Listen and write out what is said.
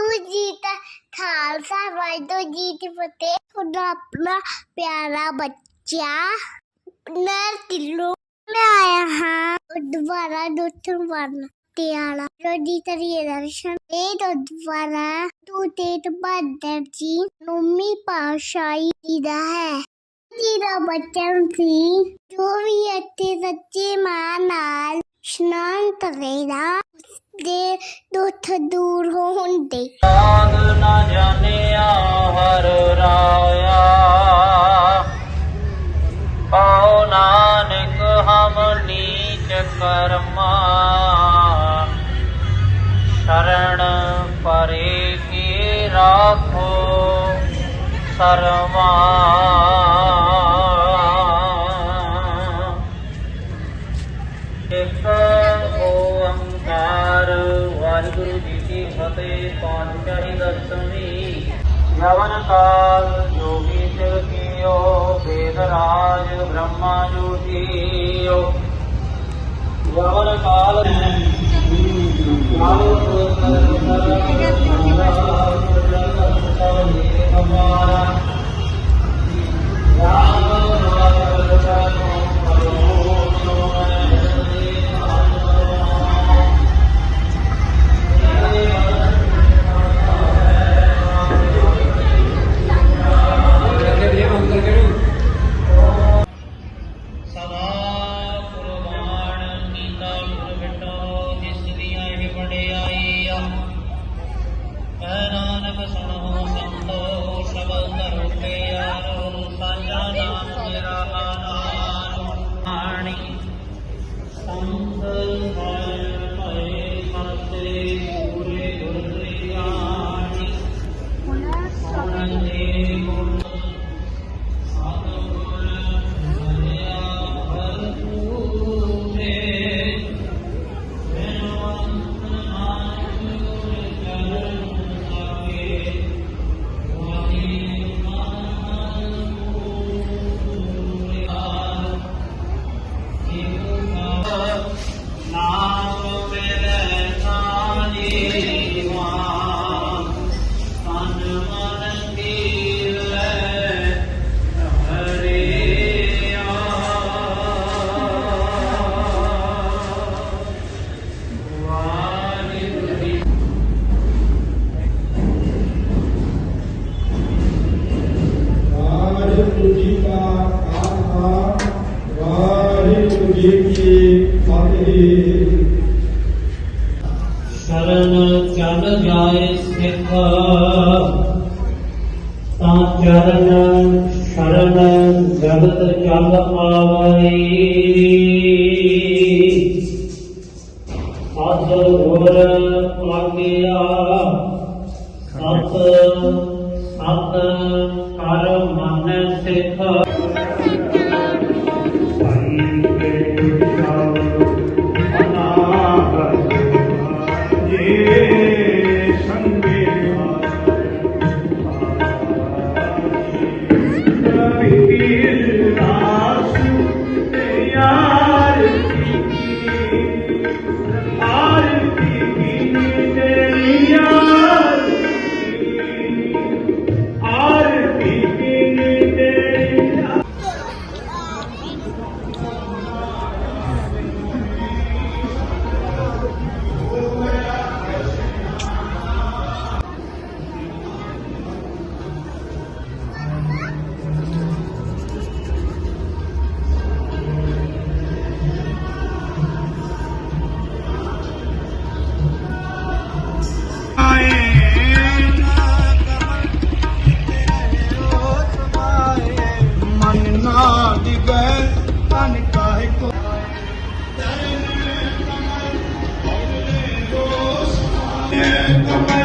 ਵਾਹਿਗੁਰੂ ਜੀ ਦਾ ਖਾਲਸਾ, ਵਾਹਿਗੁਰੂ ਜੀ ਦੀ ਫਤਿਹ। ਤੁਹਾਡਾ ਆਪਣਾ ਪਿਆਰਾ ਬੱਚਾ ਨਰ ਕਿਲੋ ਮੈਂ ਆਇਆ ਹਾਂ। ਦੁਬਾਰਾ ਦੁੱਥਨ ਵਰਨ ਤਿਆਲਾ ਰੋਦੀ ਤਰੀਏ ਦਰਸ਼ਨ। ਇਹ ਤੋਂ ਦੁਬਾਰਾ ਤੂੰ ਤੇ ਤਬਦਰ ਜੀ ਮੰਮੀ ਪਾਸ਼ਾਈ ਜੀ ਦਾ ਹੈ। ਜੀ ਦਾ ਬਚਨ ਸੀ, ਜੋ ਵੀ ਇੱਥੇ ਸੱਚੇ ਮਾਂ ਨਾਲ ਇਸ਼ਨਾਨ ਕਰੇਗਾ ਦੇ ਦੁੱਖ ਦੂਰ ਹੁੰਦੇ ਆਗ ਨਾ ਜਾਣਿਆ ਹਰ ਰਾਇਆ। ਪਾਉ ਨਾਨਕ ਹਮ ਨੀਚ ਕਰਮਾ। ਸ਼ਰਣ ਪਰੇ ਕੀ ਰਾਖੋ ਸਰਮਾ ਵਾਹਿਗੁਰੂ ਜੀ ਕੀ ਫਤਿਹ ਪਾਤਸ਼ਾਹੀ ਦਸਵੀਂ ਯਵਨ ਕਾਲ ਜੋਗੀ ਸਿਰ ਕੀਓ ਵੇਦ ਬ੍ਰਹਮਾ ਜੋਤੀਓ ਯਵਨ ਕਾਲ ਸਦਾ ਸੰਤ ਸ਼ਰਨ ਚਲ ਜਾਏ ਸਿੱਖ ਤਾਂ ਚਰਨ ਸ਼ਰਨ ਜਗਤ ਚਲ ਆਵਈ ਅਦ ਗੁਰ ਆਗਿਆ ਸਤ ਸਤ ਕਰ ਮਨ ਸਿੱਖ। mulher não